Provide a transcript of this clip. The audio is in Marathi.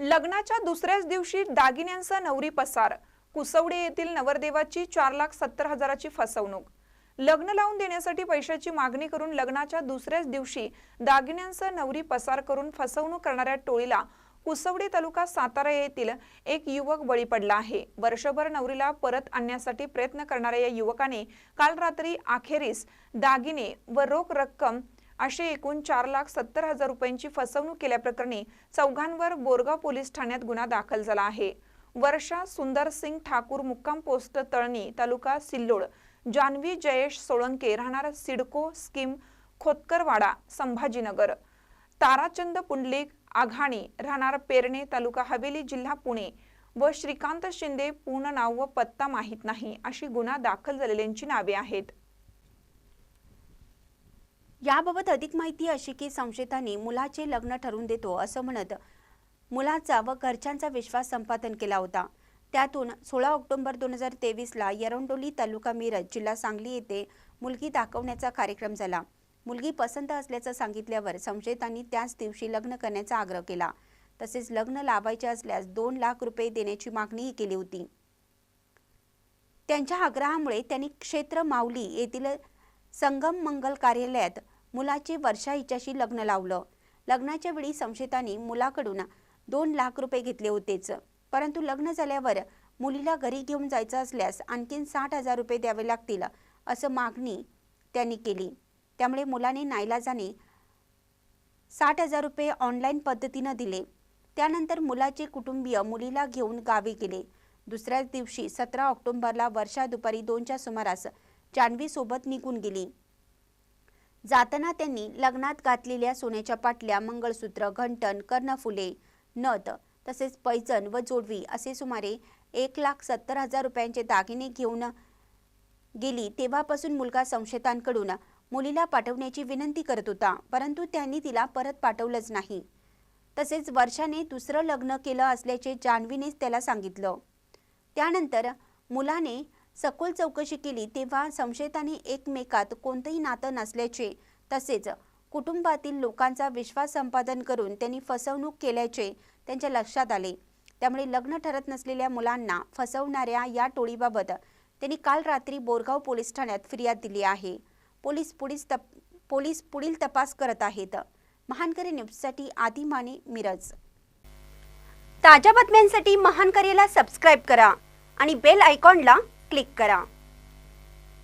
लग्नाच्या दुसऱ्याच दिवशी दागिन्यांचा नवरी पसार. कुसवडे येथील नवरदेवाची चार लाख सत्तर हजाराची फसवणूक. लग्न लावून देण्यासाठी पैशाची मागणी करून लग्नाच्या दुसऱ्याच दिवशी दागिन्यांचा नवरी पसार करून फसवणूक करणाऱ्या टोळीला कुसवडे तालुका सातारा येथील एक युवक बळी पडला आहे. वर्षभर नवरीला परत आणण्यासाठी प्रयत्न करणाऱ्या या युवकाने काल रात्री अखेरीस दागिने व रोख रक्कम असे एकूण चार लाख सत्तर हजार रुपयांची फसवणूक केल्याप्रकरणी चौघांवर बोरगाव पोलीस ठाण्यात गुन्हा दाखल झाला आहे. वर्षा सुंदर सिंग ठाकूर मुक्काम पोस्ट तळणी तालुका सिल्लोड. जान्हवी जयेश सोळंके राहणार सिडको स्कीम खोतकरवाडा संभाजीनगर. ताराचंद पुंडलिक आघाणी राहणार पेरणे तालुका हवेली जिल्हा पुणे व श्रीकांत शिंदे पूर्ण नाव व पत्ता माहीत नाही अशी गुन्हा दाखल झालेल्यांची नावे आहेत. याबाबत अधिक माहिती अशी की संशयितांनी मुलाचे लग्न ठरवून देतो असं म्हणत मुलाचा व घरच्यांचा विश्वास संपादन केला होता. त्यातून सोळा ऑक्टोबर दोन हजार तेवीसला येरंडोली तालुका मिरज जिल्हा सांगली येथे मुलगी दाखवण्याचा कार्यक्रम झाला. मुलगी पसंत असल्याचं सांगितल्यावर संशयितांनी त्याच दिवशी लग्न करण्याचा आग्रह केला. तसेच लग्न लावायचे असल्यास दोन लाख रुपये देण्याची मागणीही केली होती. त्यांच्या आग्रहामुळे त्यांनी क्षेत्र माऊली येथील संगम मंगल कार्यालयात मुलाचे वर्षा हिच्याशी लग्न लावलं. लग्नाच्या वेळी संशयितांनी मुलाकडून दोन लाख रुपये घेतले होतेच. परंतु लग्न झाल्यावर मुलीला घरी घेऊन जायचं असल्यास आणखीन साठ हजार रुपये द्यावे लागतील असं मागणी त्यांनी केली. त्यामुळे मुलाने नाईलाजाने साठ हजार रुपये ऑनलाईन पद्धतीनं दिले. त्यानंतर मुलाचे कुटुंबीय मुलीला घेऊन गावी गेले. दुसऱ्याच दिवशी सतरा ऑक्टोबरला वर्षा दुपारी दोनच्या सुमारास जान्हवीसोबत निघून गेली. जाताना त्यांनी लग्नात घातलेल्या सोन्याच्या पाटल्या मंगळसूत्र घंटन कर्णफुले नथ तसेच पैजण व जोडवी असे सुमारे एक लाख सत्तर हजार रुपयांचे दागिने घेऊन गेली. तेव्हापासून मुलगा संशयितांकडून मुलीला पाठवण्याची विनंती करत होता परंतु त्यांनी तिला परत पाठवलंच नाही. तसेच वर्षाने दुसरं लग्न केलं असल्याचे जान्हवीनेच त्याला सांगितलं. त्यानंतर मुलाने सखोल चौकशी केली तेव्हा संशयितांनी एकमेकात कोणतंही नातं नसल्याचे तसेच कुटुंबातील लोकांचा विश्वास संपादन करून त्यांनी फसवणूक केल्याचे त्यांच्या लक्षात आले. त्यामुळे लग्न ठरत नसलेल्या मुलांना फसवणाऱ्या या टोळीबाबत त्यांनी काल रात्री बोरगाव पोलीस ठाण्यात फिर्याद दिली आहे. पोलीस पुढील तप पोलीस पुढील तपास करत आहेत. महानकरी न्यूजसाठी आदी माने मिरज. ताज्या बातम्यांसाठी महानकरीला सबस्क्राईब करा आणि बेल आयकॉनला क्लिक करा.